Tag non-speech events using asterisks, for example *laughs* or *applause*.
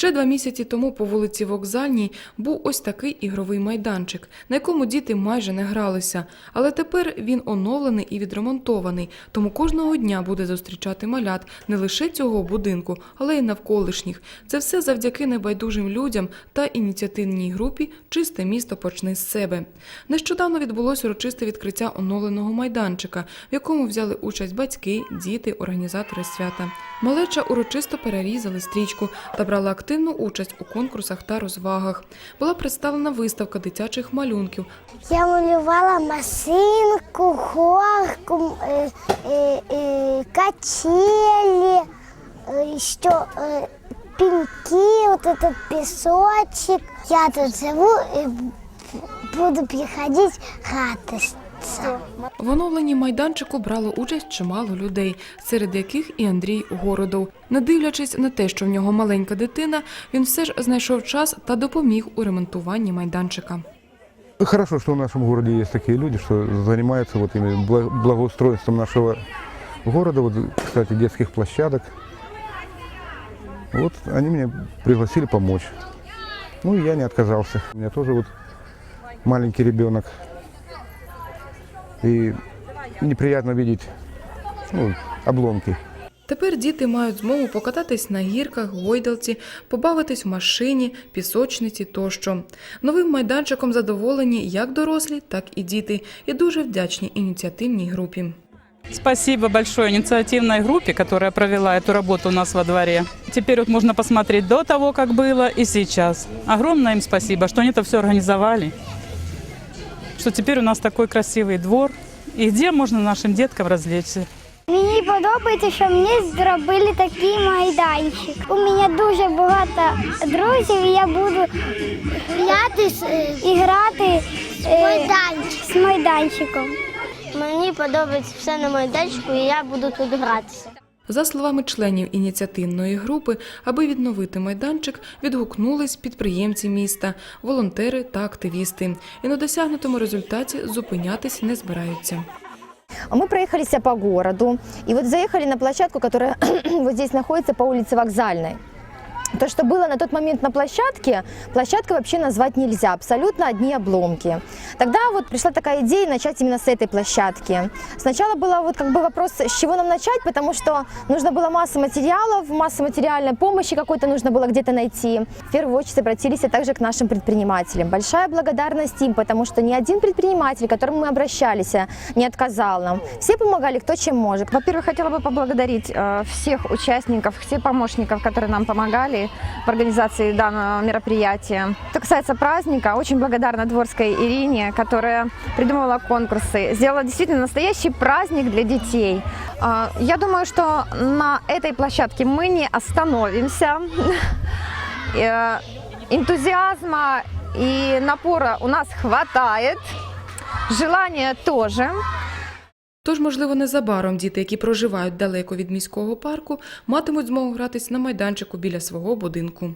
Ще два місяці тому по вулиці Вокзальній був ось такий ігровий майданчик, на якому діти майже не гралися. Але тепер він оновлений і відремонтований, тому кожного дня буде зустрічати малят не лише цього будинку, але й навколишніх. Це все завдяки небайдужим людям та ініціативній групі Чисте місто почни з себе. Нещодавно відбулося урочисте відкриття оновленого майданчика, в якому взяли участь батьки, діти, організатори свята. Малеча урочисто перерізали стрічку та брала активну участь у конкурсах та розвагах. Була представлена виставка дитячих малюнків, Я малювала машинку, горку, е, е, е, качели, е, що пеньки, вот этот песочек. Я тут живу и буду приходить гратися. В оновленні майданчику брало участь чимало людей, серед яких і Андрій Городов. Не дивлячись на те, що в нього маленька дитина, він все ж знайшов час та допоміг у ремонтуванні майданчика. Хорошо, что в нашем городе есть такие люди, что занимаются вот благоустройством нашего города, вот, кстати, детских площадок. Вот они меня пригласили помочь. Ну я не отказался. У меня тоже вот маленький ребенок. И неприятно видеть ну, обломки. Тепер діти мають змогу покататись на гірках, гойдалці, побавитись в машині, пісочниці тощо. Новим майданчиком задоволені як дорослі, так і діти, і дуже вдячні ініціативній групі. Спасибо большое инициативной группе, которая провела эту работу у нас во дворе. Теперь вот можно посмотреть до того, как было, и сейчас. Огромное им спасибо, что они это все организовали. Что теперь у нас такой красивый двор, и где можно нашим деткам развлечься. Мені подобається, що мені зробили такий майданчик. У мене дуже багато друзів, і я буду гуляти і грати е, з майданчиком. Мені подобається все на майданчику, і я буду тут гратися. За словами членів ініціативної групи, аби відновити майданчик, відгукнулись підприємці міста, волонтери та активісти. І на досягнутому результаті зупинятись не збираються. Мы проехались по городу и вот заехали на площадку, которая вот *clears throat* здесь находится по улице Вокзальной. То, что было на тот момент на площадке, площадкой вообще назвать нельзя, абсолютно одни обломки. Тогда вот пришла такая идея начать именно с этой площадки. Сначала было вот как бы вопрос, с чего нам начать, потому что нужно было масса материалов, масса материальной помощи какой-то нужно было где-то найти. В первую очередь обратились также к нашим предпринимателям. Большая благодарность им, потому что ни один предприниматель, к которому мы обращались, не отказал нам. Все помогали, кто чем может. Во-первых, хотела бы поблагодарить э, всех участников, всех помощников, которые нам помогали в организации данного мероприятия. Что касается праздника, очень благодарна Дворской Ирине, которая придумывала конкурсы, сделала действительно настоящий праздник для детей. А, Я думаю, что на этой площадке мы не остановимся. *laughs* Э, Энтузиазма и напора у нас хватает, желания тоже. Тож, можливо, незабаром діти, які проживають далеко від міського парку, матимуть змогу гратись на майданчику біля свого будинку.